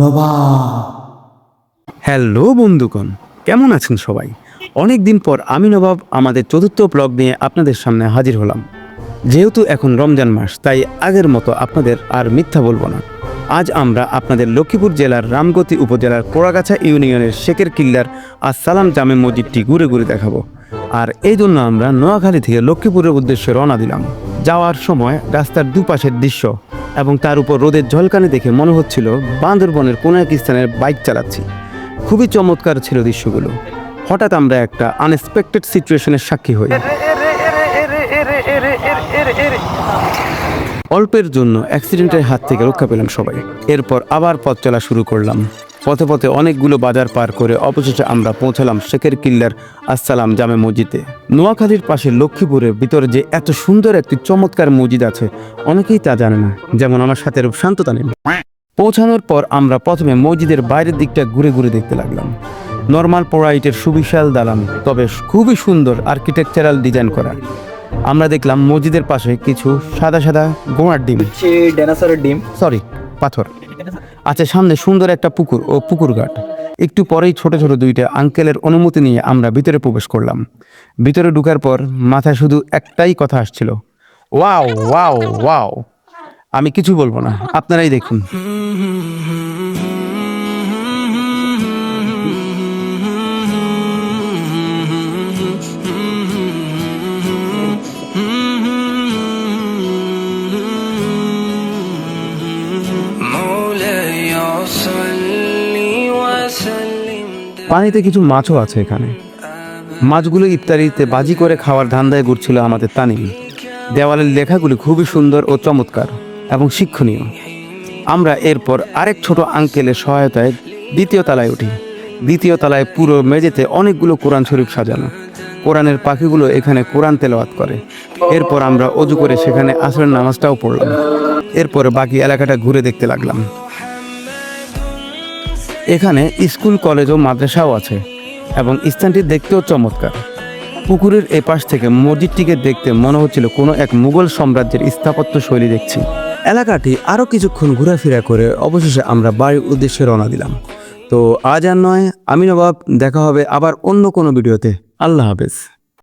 নবাব hello বন্ধুগণ। কেমন আছেন সবাই? অনেক দিন পর আমি নবাব আমাদের চতুর্থ ব্লগ নিয়ে আপনাদের সামনে হাজির হলাম। যেহেতু এখন রমজান মাস, তাই আগের মতো আপনাদের আর মিথ্যা বলব না। আজ আমরা আপনাদের লক্ষ্মীপুর জেলার রামগতি উপজেলার কোড়াগাছা ইউনিয়নের শেখের কিল্লার আসসালাম জামে মসজিদটি ঘুরে ঘুরে দেখাবো আর এই জন্য আমরা নোয়াখালী থেকে লক্ষ্মীপুরের উদ্দেশ্যে রওনা দিলাম যাওয়ার সময় রাস্তার দুপাশের দৃশ্য এবং তার উপর রোদের ঝলকানি দেখে মনে হচ্ছিল বান্দরবনের কোনো এক স্থানের বাইক চালাচ্ছি খুবই চমৎকার ছিল দৃশ্যগুলো হঠাৎ আমরা একটা আনএক্সপেক্টেড সিচুয়েশনের সাক্ষী হই অল্পের জন্য অ্যাক্সিডেন্টের হাত থেকে রক্ষা পেলাম সবাই। এরপর আবার পথ চলা শুরু করলাম। পথে পথে অনেকগুলো বাজার পার করে অবশেষে আমরা পৌঁছালাম শেখের কিল্লার আসসালাম জামে মসজিদে। নোয়াখালীর পাশে লক্ষ্মীপুরের ভিতরে যে এত সুন্দর একটি চমৎকার মসজিদ আছে, অনেকেই তা জানে না, যেমন আমার সাথে রূপ শান্ততা নেই। পৌঁছানোর পর আমরা প্রথমে মসজিদের বাইরের দিকটা ঘুরে ঘুরে দেখতে লাগলাম। নর্মাল পোড়াইটের সুবিশাল দালান, তবে খুবই সুন্দর আর্কিটেকচারাল ডিজাইন করা। আমরা দেখলাম মসজিদের পাশে কিছু সাদা সাদা গোড়ার ডিম। সে ডাইনোসরের ডিম। সরি পাথর। আচ্ছা সামনে সুন্দর একটা পুকুর ও পুকুর ঘাট। একটু পরেই ছোট ছোট দুইটা আঙ্কেলের অনুমতি নিয়ে আমরা ভিতরে প্রবেশ করলাম। ভিতরে ঢুকার পর মাথায় শুধু একটাই কথা আসছিল। Wow wow wow. আমি কিছু বলব না আপনারাই দেখুন। পানিতে কিছু মাছও আছে এখানে। মাছগুলো ইফতারিতে বাজি করে খাওয়ার ধান্দায় ঘুরছিল আমাদের তানিম। দেওয়ালের লেখাগুলি খুবই সুন্দর ও চমৎকার এবং শিক্ষণীয়। আমরা এরপর আরেক ছোট আঙ্কেলের সহায়তায় দ্বিতীয় তলায় উঠি। দ্বিতীয় তলায় পুরো মেঝেতে অনেকগুলো কোরআন শরীফ সাজানো। কোরআনের পাখিগুলো এখানে কোরআন তেলাওয়াত করে। এরপর আমরা অজু করে সেখানে আসরের নামাজটাও পড়লাম। এরপর বাকি এলাকাটা ঘুরে দেখতে লাগলাম। এখানে স্কুল, কলেজ ও মাদ্রাসাও আছে এবং স্থানটি দেখতেও চমৎকার। পুকুরের এপাশ থেকে মসজিদটিকে দেখতে মনে হচ্ছিল কোনো এক মুঘল সাম্রাজ্যের স্থাপত্য শৈলী দেখছি। এলাকাটি আরও কিছুক্ষণ ঘোরাফেরা করে অবশেষে আমরা বাড়ির উদ্দেশ্যে রওনা দিলাম। তো আজ আর নয়, আমি নবাব, দেখা হবে আবার অন্য কোনো ভিডিওতে। আল্লাহ হাফেজ।